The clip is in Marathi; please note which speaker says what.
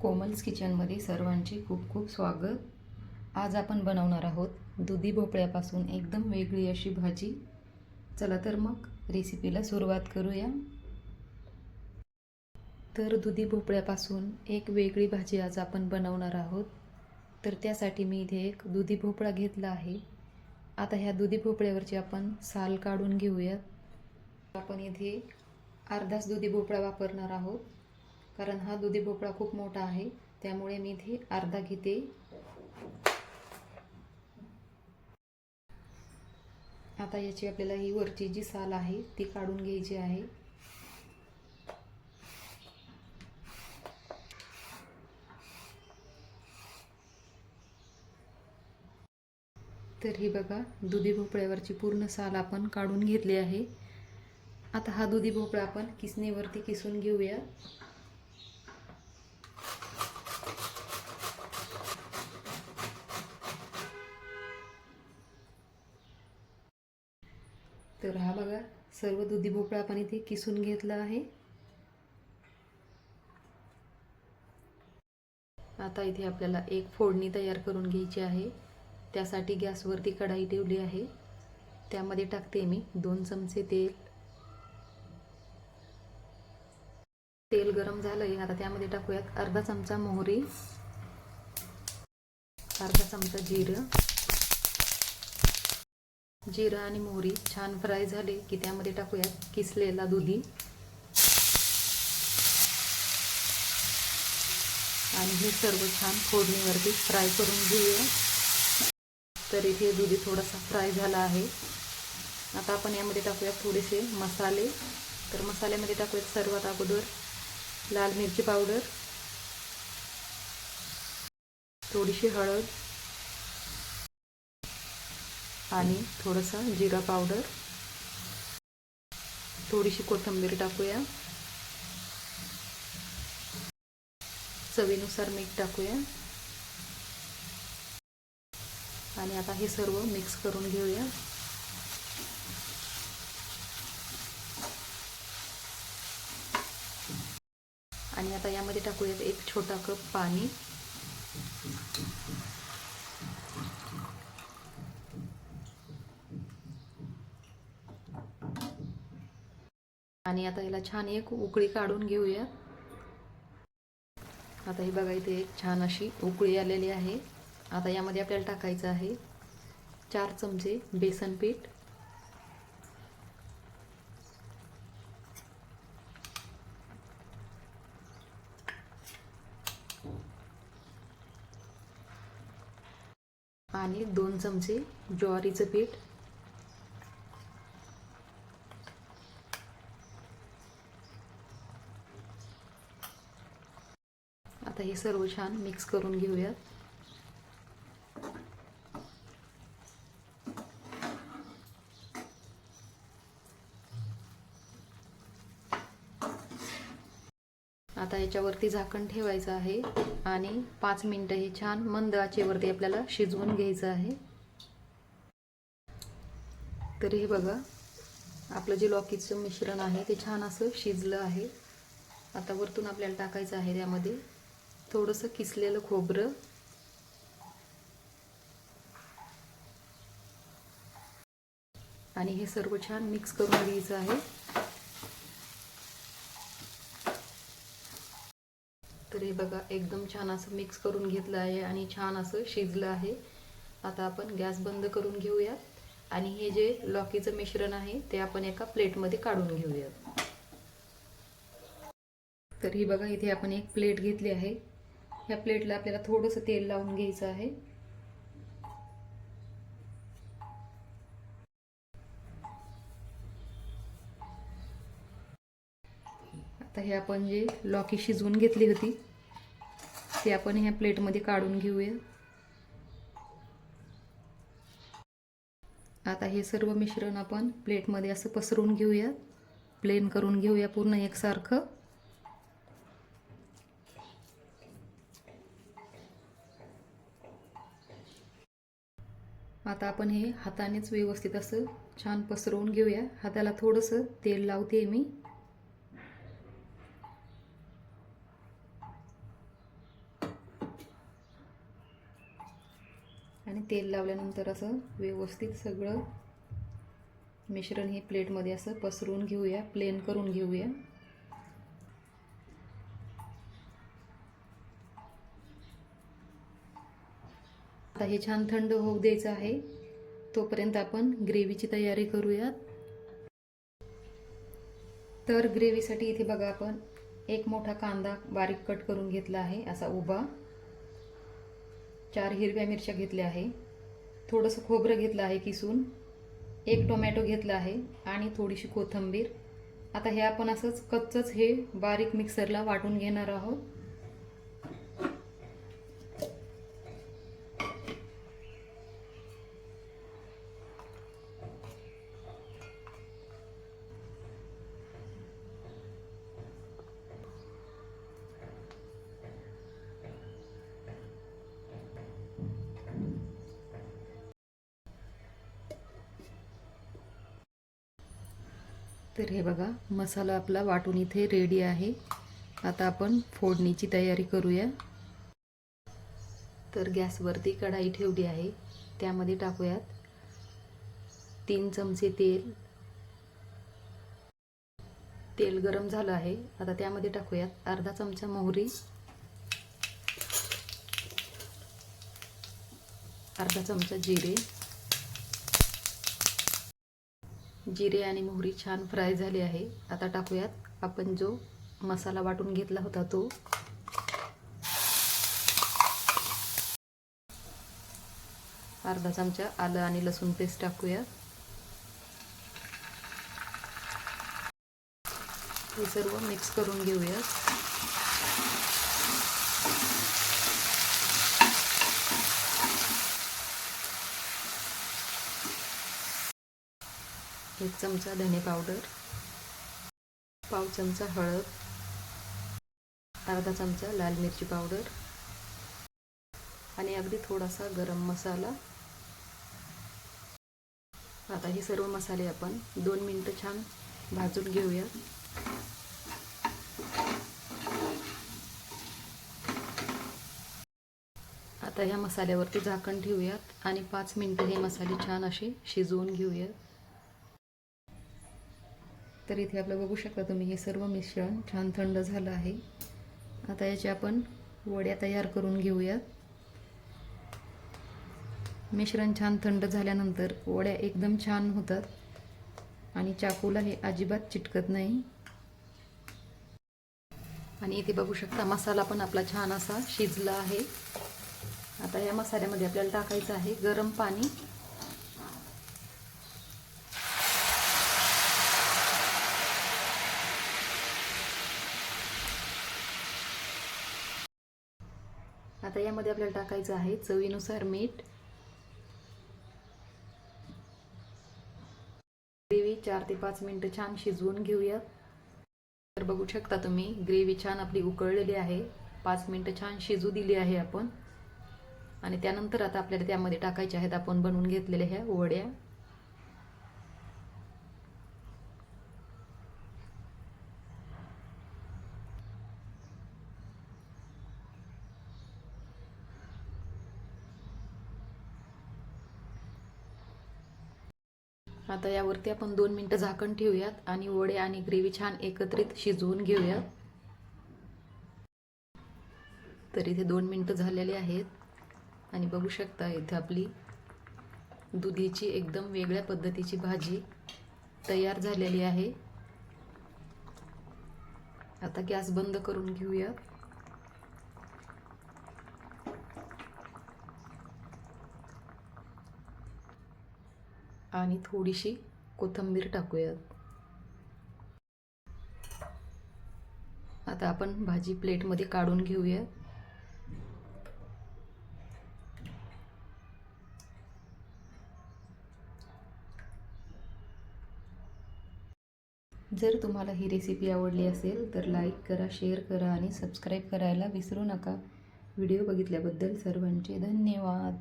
Speaker 1: कोमल्स किचनमध्ये सर्वांचे खूप खूप स्वागत. आज आपण बनवणार आहोत दुधी भोपळ्यापासून एकदम वेगळी अशी भाजी. चला तर मग रेसिपीला सुरुवात करूया. तर दुधी भोपळ्यापासून एक वेगळी भाजी आज आपण बनवणार आहोत. तर त्यासाठी मी इथे एक दुधी भोपळा घेतला आहे. आता ह्या दुधी भोपळ्यावरची आपण साल काढून घेऊयात. आपण इथे अर्धाच दुधी भोपळा वापरणार आहोत. कारण हा दुधी भोपळा खूप मोठा आहे. त्यामुळे मी इथे अर्धा घेते. आता याची आपल्याला ही वरची जी साल आहे ती काढून घ्यायची आहे. तर ही बघा दुधी भोपळ्यावरची पूर्ण साल आपण काढून घेतली आहे. आता हा दुधी भोपळा आपण किसणीवरती किसून घेऊया. तर हा बघा सर्व दुधी भोपळा आपण इथे किसून घेतला आहे. आता इथे आपल्याला एक फोडणी तयार करून घ्यायची आहे. त्यासाठी गॅसवरती कढाई ठेवली आहे. त्यामध्ये टाकते मी दोन चमचे तेल. तेल गरम झालंय. आता त्यामध्ये टाकूयात अर्धा चमचा मोहरी अर्धा चमचा जिरं जिरा आणि मोहरी छान फ्राय झाले की त्यामध्ये टाकूयात किसलेला दुधी. आणि हे सर्व छान फोडणीवरती फ्राय करून घेऊया. तर इथे दुधी थोडासा फ्राय झाला आहे. आता आपण यामध्ये टाकूयात थोडेसे मसाले. तर मसाल्यामध्ये टाकूयात सर्वात अगोदर लाल मिरची पावडर थोडीशी हळद आणि थोडंसं जिरा पावडर. थोडीशी कोथिंबीर टाकूया. चवीनुसार मीठ टाकूया. आणि आता हे सर्व मिक्स करून घेऊया. आणि आता यामध्ये टाकूयात एक छोटा कप पाणी. आणि आता याला छान एक उकळी काढून घेऊया. आता ही बघा इथे एक छान अशी उकळी आलेली आहे. आता यामध्ये आपल्याला टाकायचं आहे चार चमचे बेसन पीठ. आणि दोन चमचे ज्वारीचं पीठ आता हे सर्व छान मिक्स करून घेऊयात. आता याच्यावरती झाकण ठेवायचं आहे आणि पाच मिनटं हे छान मंद आचेवरती आपल्याला शिजवून घ्यायचं आहे. तर हे बघा आपलं जे लॉकीचं मिश्रण आहे ते छान असं शिजलं आहे. आता वरतून आपल्याला टाकायचं आहे त्यामध्ये. थोडंसं किसलेलं खोबरं. आणि हे सर्व छान मिक्स करून घ्यायचं आहे. तर हे बघा एकदम छान असं मिक्स करून घेतलं आहे आणि छान असं शिजलं आहे. आता आपण गॅस बंद करून घेऊयात. आणि हे जे लॉकीचं मिश्रण आहे ते आपण एका प्लेटमध्ये काढून घेऊयात. तर ही बघा इथे आपण एक प्लेट घेतली आहे. ह्या प्लेटला आपल्याला थोडंसं तेल लावून घ्यायचं आहे. आता हे आपण जे लॉकी शिजवून घेतली होती ते आपण ह्या प्लेटमध्ये काढून घेऊया. आता हे सर्व मिश्रण आपण प्लेटमध्ये असं पसरून घेऊया. प्लेन करून घेऊया पूर्ण एकसारखं. आता आपण हे हातानेच व्यवस्थित असं छान पसरवून घेऊया. हाताला थोडंसं तेल लावते मी. आणि तेल लावल्यानंतर असं व्यवस्थित सगळं मिश्रण हे प्लेटमध्ये असं पसरवून घेऊया प्लेन करून घेऊया. आता हे छान थंड होऊ द्यायचं आहे. तोपर्यंत आपण ग्रेव्हीची तयारी करूयात. तर ग्रेव्हीसाठी इथे बघा आपण एक मोठा कांदा बारीक कट करून घेतला आहे असा उभा. चार हिरव्या मिरच्या घेतल्या आहे. थोडंसं खोबरं घेतलं आहे किसून. एक टोमॅटो घेतला आहे आणि थोडीशी कोथिंबीर. आता हे आपण असंच कच्चंच हे बारीक मिक्सरला वाटून घेणार आहोत. तर हे बघा मसाला आपला वाटून इथे रेडी आहे. आता आपण फोडणीची तयारी करूया. तर गॅसवरती कढाई ठेवली आहे. त्यामध्ये टाकूयात तीन चमचे तेल. तेल गरम झालं आहे. आता त्यामध्ये टाकूयात अर्धा चमचा मोहरी. अर्धा चमचा जिरे. जिरे आणि मोहरी छान फ्राय झाली आहे. आता टाकूयात. आपण जो मसाला वाटून घेतला होता तो. अर्धा चमचा आलं आणि लसूण पेस्ट टाकूया. हे सर्व मिक्स करून घेऊया एक चमचा धने पावडर पाव चमचा हळद अर्धा चमचा लाल मिरची पावडर आणि अगदी थोडासा गरम मसाला. आता हे सर्व मसाले आपण दोन मिनटं छान भाजून घेऊया. आता ह्या मसाल्यावरती झाकण ठेवूयात आणि पाच मिनटं हे मसाले छान असे शिजवून घेऊयात. तर इथे आपलं बघू शकता तुम्ही हे सर्व मिश्रण छान थंड झालं आहे. आता याच्या आपण वड्या तयार करून घेऊयात. मिश्रण छान थंड झाल्यानंतर वड्या एकदम छान होतात आणि चाकूला हे अजिबात चिटकत नाही. आणि इथे बघू शकता मसाला पण आपला छान असा शिजला आहे. आता या मसाल्यामध्ये आपल्याला टाकायचं आहे गरम पाणी. यामध्ये आपल्याला टाकायचं आहे चवीनुसार मीठ ग्रेव्ही चार ते पाच मिनटं छान शिजवून घेऊया. तर बघू शकता तुम्ही ग्रेव्ही छान आपली उकळलेली आहे. पाच मिनटं छान शिजू दिली आहे आपण. आणि त्यानंतर आता आपल्याला त्यामध्ये टाकायच्या आहेत आपण बनवून घेतलेल्या ह्या वड्या आता यावरती आपण दोन मिनटं झाकण ठेवूयात आणि वडे आणि ग्रेव्ही छान एकत्रित शिजवून घेऊयात. तर इथे दोन मिनटं झालेले आहेत. आणि बघू शकता इथे आपली दुधीची एकदम वेगळ्या पद्धतीची भाजी तयार झालेली आहे. आता गॅस बंद करून घेऊयात. आणि थोडीशी कोथिंबीर टाकूयात. आता आपण भाजी प्लेटमध्ये काढून घेऊया जर तुम्हाला ही रेसिपी आवडली असेल तर लाईक करा शेअर करा आणि सबस्क्राईब करायला विसरू नका. व्हिडिओ बघितल्याबद्दल सर्वांचे धन्यवाद.